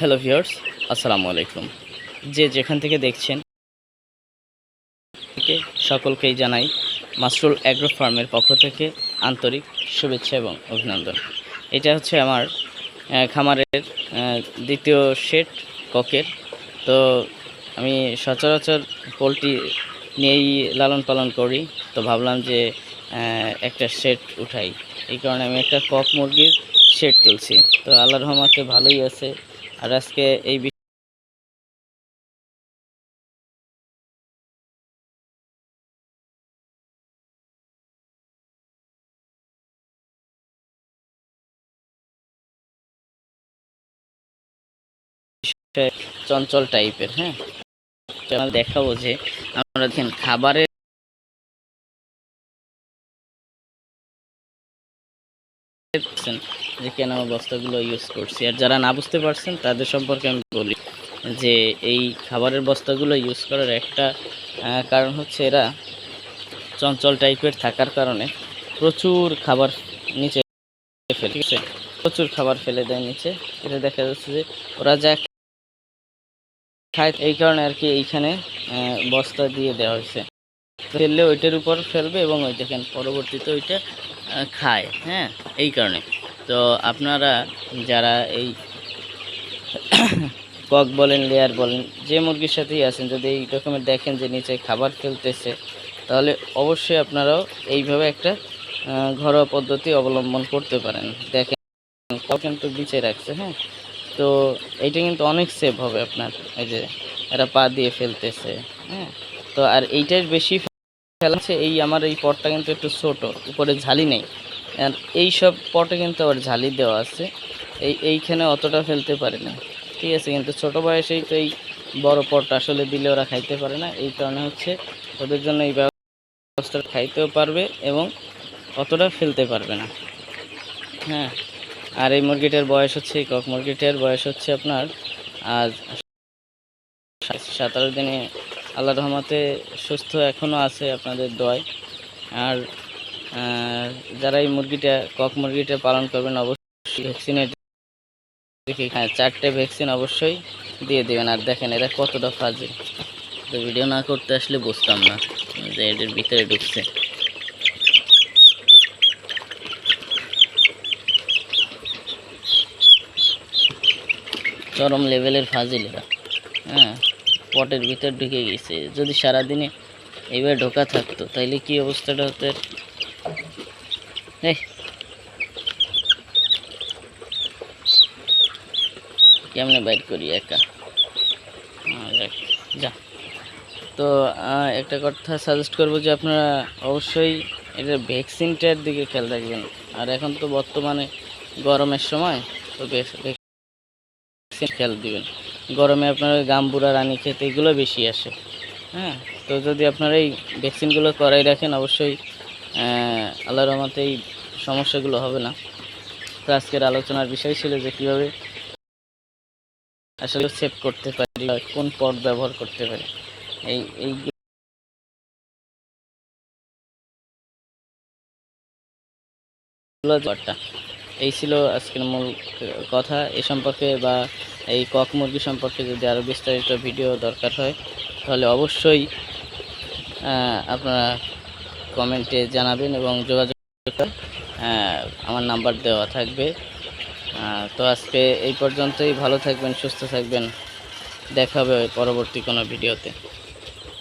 Hello viewers, আসসালামু আলাইকুম। যে যেখান থেকে দেখছেন সকলকেই জানাই মাসরুল অ্যাগ্রো ফার্মের পক্ষ থেকে আন্তরিক শুভেচ্ছা এবং অভিনন্দন। এটা হচ্ছে আমার খামারের দ্বিতীয় শেড ককের তো আমি সচরাচর পোলট্রি নিয়েই লালন পালন করি। তো ভাবলাম যে একটা শেড উঠাই। এই কারণে আমি একটা কক মুরগির শেড তুলছি। তো আল্লাহর রহমতে ভালোই আছে। আর আজকে এই চঞ্চল টাইপের হ্যাঁ? দেখাবো যে আমরা দেখেন খাবারের যে কেন বস্তাগুলো ইউজ করছি। আর যারা না বুঝতে পারছেন, তাদের সম্পর্কে আমি বলি যে, এই খাবারের বস্তাগুলো ইউজ করার একটা কারণ হচ্ছে এরা চঞ্চল টাইপের থাকার কারণে প্রচুর খাবার নিচে ফেলে ঠিক আছে প্রচুর খাবার ফেলে দেয় নিচে। এটা দেখা যাচ্ছে যে ওরা যা খায়, এই কারণে আর কি এইখানে বস্তা দিয়ে দেওয়া হয়েছে। ফেললে ওইটার উপর ফেলবে এবং ওই দেখেন পরবর্তীতে ওইটা খায় হ্যাঁ এই কারণে। তো আপনারা যারা এই কক বলেন, লেয়ার বলেন, যে মুরগির সাথেই আছেন, যদি এই রকমের দেখেন যে নিচে খাবার ফেলতেছে, তাহলে অবশ্যই আপনারাও এইভাবে একটা ঘরোয়া পদ্ধতি অবলম্বন করতে পারেন। দেখেন কিন্তু বিচে রাখছে হ্যাঁ? তো এইটা কিন্তু অনেক সেভ হবে আপনার, এই যে এরা পা দিয়ে ফেলতেছে হ্যাঁ? তো আর এইটার বেশি ফেলাচ্ছে এই আমার এই পটটা কিন্তু একটু ছোট, উপরে ঝালি নেই। আর এই সব পটে কিন্তু আবার ঝালি দেওয়া আছে। এই, এইখানে অতটা ফেলতে পারে না। ঠিক আছে, কিন্তু ছোট বয়সেই তো এই বড় পট আসলে দিলে ওরা খাইতে পারে না। এই কারণে হচ্ছে ওদের জন্য এই ব্যবস্থা খাইতেও পারবে এবং অতটা ফেলতে পারবে না। হ্যাঁ আর এই মুরগিটার বয়স হচ্ছে কক মুরগিটার বয়স হচ্ছে আপনার আজ সাতারো দিনে। আল্লাহ রহমতে সুস্থ এখনও আছে আপনাদের দয় আর যারা এই মুরগিটা, কক মুরগিটা পালন করবেন, অবশ্যই ভ্যাকসিনের দেখি হ্যাঁ চারটে ভ্যাকসিন অবশ্যই দিয়ে দেবেন। আর দেখেন, এরা কতটা ফাজে তো ভিডিও না করতে আসলে বুঝতাম না যে এদের ভিতরে ঢুকছে। চরম লেভেলের ফাজিল এরা। হ্যাঁ পটের ভিতর ঢুকে গেছে। যদি সারাদিনে এইবার ঢোকা থাকতো, তাইলে কি অবস্থাটা হতো? এই। কেমনে বাইর করি একা? যা। তো একটা কথা সাজেস্ট করব যে আপনারা অবশ্যই এটা ভ্যাকসিনটার দিকে খেয়াল রাখবেন। আর এখন তো বর্তমানে গরমের সময়, তো ভ্যাকসিন খেয়াল দিবেন। গরমে আপনার ওই গাম্বুরা রানী খেতে এগুলো বেশি আসে। হ্যাঁ তো যদি আপনারা এই ভ্যাকসিনগুলো করাই রাখেন, অবশ্যই আল্লাহর রহমতে এই সমস্যাগুলো হবে না। তো আজকের আলোচনার বিষয় ছিল যে কীভাবে আসলে সেভ করতে পারি কোন পট ব্যবহার করতে পারি। এই এই এই ছিল আজকের মূল কথা এ সম্পর্কে বা এই কক মুরগি সম্পর্কে যদি আরও বিস্তারিত ভিডিও দরকার হয়, তাহলে অবশ্যই আপনারা কমেন্টে জানাবেন এবং যোগাযোগ করে, আমার নাম্বার দেওয়া থাকবে। তো আজকে এই পর্যন্তই। ভালো থাকবেন সুস্থ থাকবেন। দেখা হবে পরবর্তী কোনো ভিডিওতে।